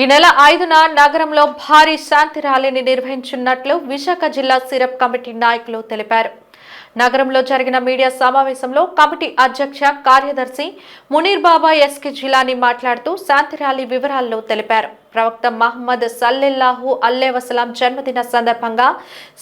ఈ నెల ఐదున నగరంలో భారీ శాంతి ర్యాలీని నిర్వహించనున్నట్లు విశాఖ జిల్లా సిరప్ కమిటీ నాయకులు తెలిపారు. నగరంలో జరిగిన మీడియా సమావేశంలో కమిటీ అధ్యక్ష కార్యదర్శి మునీర్ బాబా ఎస్కే జిలాని మాట్లాడుతూ శాంతి ర్యాలీ వివరాల్లో తెలిపారు. ప్రవక్త మహమ్మద్ సల్లెల్లాహు అల్లే వసలాం జన్మదిన సందర్భంగా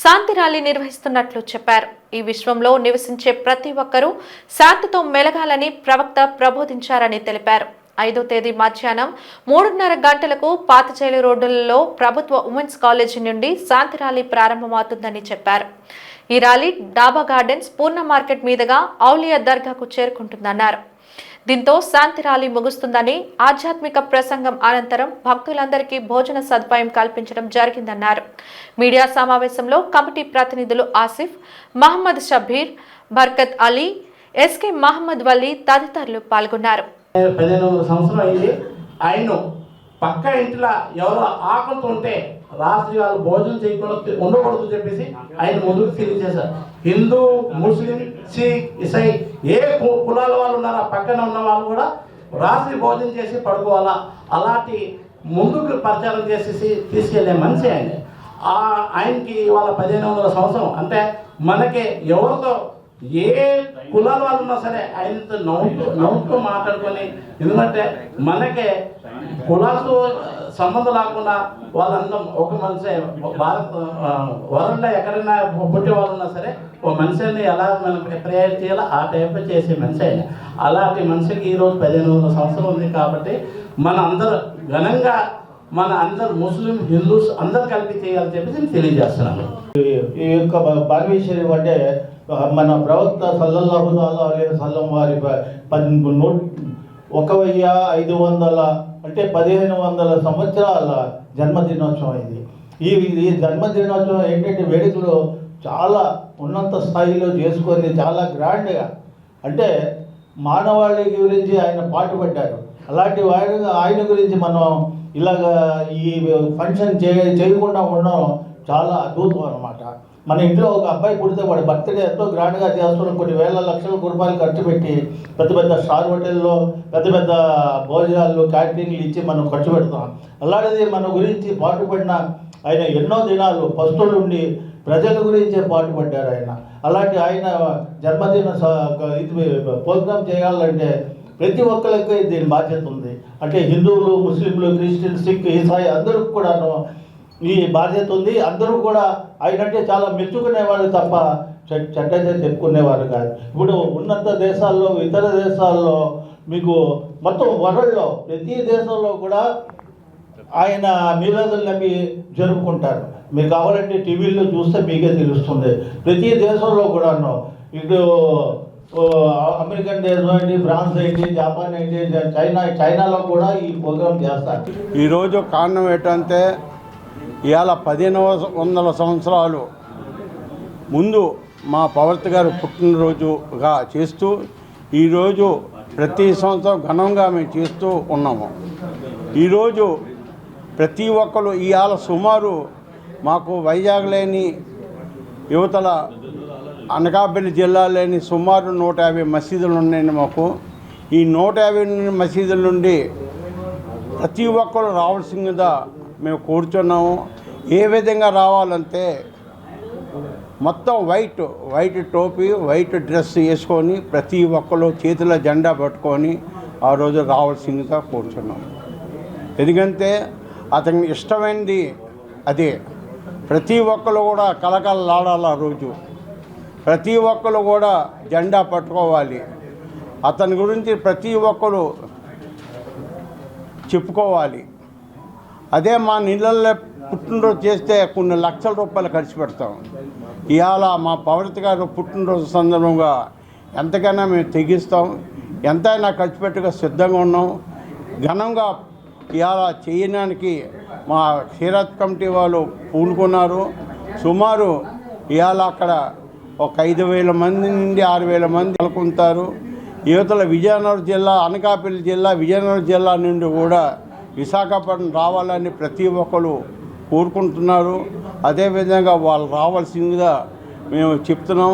శాంతి ర్యాలీ నిర్వహిస్తున్నట్లు చెప్పారు. ఈ విశ్వంలో నివసించే ప్రతి ఒక్కరూ శాంతితో మెలగాలని ప్రవక్త ప్రబోధించారని తెలిపారు. ఐదో తేదీ మధ్యాహ్నం మూడున్నర గంటలకు పాతచేలు రోడ్డులలో ప్రభుత్వ ఉమెన్స్ కాలేజీ నుండి శాంతి ర్యాలీ ప్రారంభమవుతుందని చెప్పారు. ఈ ర్యాలీ డాబా గార్డెన్స్ పూర్ణ మార్కెట్ మీదుగా ఔలియా దర్గాకు చేరుకుంటుందన్నారు. దీంతో శాంతి ర్యాలీ ముగుస్తుందని ఆధ్యాత్మిక ప్రసంగం అనంతరం భక్తులందరికీ భోజన సదుపాయం కల్పించడం జరిగిందన్నారు. మీడియా సమావేశంలో కమిటీ ప్రతినిధులు ఆసిఫ్ మహమ్మద్ షబీర్ బర్కత్ అలీ ఎస్కే మహమ్మద్ వలీ తదితరులు పాల్గొన్నారు. పదిహేను సంవత్సరం అయింది. ఆయన పక్క ఇంట్లో ఎవరో ఆకలితో ఉంటే రాత్రి వాళ్ళు భోజనం చేయకుండా ఉండకూడదు చెప్పేసి ఆయన ముందుకు తెలియజేశారు హిందూ ముస్లిం సిక్ ఇసై ఏ కులాల వాళ్ళు ఉన్నారో ఆ పక్కన ఉన్న వాళ్ళు కూడా రాత్రి భోజనం చేసి పడుకోవాలా అలాంటి ముందుకు ప్రచారం చేసేసి తీసుకెళ్ళే మనిషి ఆయన. ఆయనకి వాళ్ళ పదిహేను వందల సంవత్సరం. అంటే మనకి ఎవరితో ఏ కులాల వాళ్ళు ఉన్నా సరే ఆయనతో నవ్వుతూ నవ్వుతూ మాట్లాడుకొని ఎందుకంటే మనకే కులాలతో సంబంధం లేకుండా వాళ్ళందరం ఒక మనిషి భారత్ వరల్డ్లో ఎక్కడైనా పుట్టే వాళ్ళు ఉన్నా సరే ఓ మనిషిని ఎలా మనం ప్రేయర్ చేయాలో ఆ టైప్ చేసే మనిషి అయినా అలాంటి మనిషికి ఈరోజు పదిహేను వందల సంవత్సరం ఉంది కాబట్టి మన అందరూ ఘనంగా మన అందరు ముస్లిం హిందూస్ అందరు కలిపి చేయాలని చెప్పేసి నేను తెలియజేస్తున్నాను. ఈ యొక్క భారతీయ అంటే మన ప్రవక్త సల్లల్లాహు అలీ సల్లం వారి పది ఒక వెయ్యి ఐదు వందల అంటే పదిహేను వందల సంవత్సరాల జన్మదినోత్సవం ఇది. ఈ ఈ జన్మదినోత్సవం ఏంటంటే వేడుకలు చాలా ఉన్నత స్థాయిలో చేసుకొని చాలా గ్రాండ్గా అంటే మానవాళి గురించి ఆయన పాటుపడ్డారు. అలాంటి వాడు ఆయన గురించి మనం ఇలాగ ఈ ఫంక్షన్ చే చేయకుండా ఉండడం చాలా అద్భుతం అనమాట మన ఇంట్లో ఒక అబ్బాయి పుడితే వాడి బర్త్డే ఎంతో గ్రాండ్గా చేస్తున్నాం కొన్ని వేల లక్షల రూపాయలు ఖర్చు పెట్టి పెద్ద పెద్ద స్టార్ హోటల్లో పెద్ద పెద్ద భోజనాలు క్యాంటీన్లు ఇచ్చి మనం ఖర్చు పెడతాం. అలాంటిది మన గురించి పాటుపడిన ఆయన ఎన్నో దినాలు పస్తులు ఉండి ప్రజల గురించే పాటుపడ్డారు ఆయన. అలాంటి ఆయన జన్మదిన స- ఇది ప్రోగ్రాం చేయాలంటే ప్రతి ఒక్కరికి దీని బాధ్యత ఉంది. అంటే హిందువులు ముస్లింలు క్రిస్టియన్ సిక్ ఈసాయి అందరికి కూడాను ఈ బాధ్యత ఉంది. అందరూ కూడా ఆయనంటే చాలా మెచ్చుకునేవారు తప్ప చె- చెడ్డగా చెప్పుకునేవారు కాదు. ఇప్పుడు ఉన్నత దేశాల్లో ఇతర దేశాల్లో మీకు మొత్తం వరల్డ్లో ప్రతి దేశంలో కూడా ఆయన మీలాదుల్ నబి జరుపుకుంటారు. మీరు కావాలంటే టీవీల్లో చూస్తే మీకే తెలుస్తుంది. ప్రతి దేశంలో కూడాను ఇటు అమెరికన్ దేశం ఏంటి ఫ్రాన్స్ ఏంటి జపాన్ ఏంటి చైనా చైనాలో కూడా ఈ ప్రోగ్రామ్ చేస్తారు. ఈరోజు కారణం ఏంటంటే ఇవాళ పదిహేను వందల సంవత్సరాలు ముందు మా పవర్త గారు పుట్టినరోజుగా చేస్తూ ఈరోజు ప్రతి సంవత్సరం ఘనంగా మేము చేస్తూ ఉన్నాము. ఈరోజు ప్రతి ఒక్కరు ఇవాళ సుమారు మాకు వైజాగ్ లేని యువతల అనకాపల్లి జిల్లాలోని సుమారు నూట యాభై మసీదులు ఉన్నాయండి మాకు. ఈ నూట యాభై మసీదుల నుండి ప్రతి ఒక్కరు రావాల్సిందిగా మేము కూర్చున్నాము. ఏ విధంగా రావాలంటే మొత్తం వైట్ వైట్ టోపీ వైట్ డ్రెస్ వేసుకొని ప్రతి ఒక్కరు చేతిలో జెండా పట్టుకొని ఆ రోజు రావాల్సిందిగా కూర్చున్నాం ఎందుకంటే అతనికి ఇష్టమైనది అదే. ప్రతి ఒక్కరు కూడా కలకలలాడాలి ఆ రోజు. ప్రతి ఒక్కరు కూడా జెండా పట్టుకోవాలి. అతని గురించి ప్రతి ఒక్కరు చెప్పుకోవాలి. అదే మా నీళ్ళల్లో పుట్టినరోజు చేస్తే కొన్ని లక్షల రూపాయలు ఖర్చు పెడతాం. ఇవాళ మా పవర్తి గారు పుట్టినరోజు సందర్భంగా ఎంతకైనా మేము తెగిస్తాం. ఎంతైనా ఖర్చు పెట్టగా సిద్ధంగా ఉన్నాం. ఘనంగా ఇవాళ చేయడానికి మా క్షీరత్ కమిటీ వాళ్ళు పూనుకున్నారు. సుమారు ఇవాళ అక్కడ ఒక ఐదు వేల మంది నుండి ఆరు వేల మంది పాల్గొంటారు యువతల విజయనగరం జిల్లా అనకాపల్లి జిల్లా విజయనగరం జిల్లా నుండి కూడా విశాఖపట్నం రావాలని ప్రతి ఒక్కరు కోరుకుంటున్నారు. అదేవిధంగా వాళ్ళు రావాల్సిందిగా మేము చెప్తున్నాం.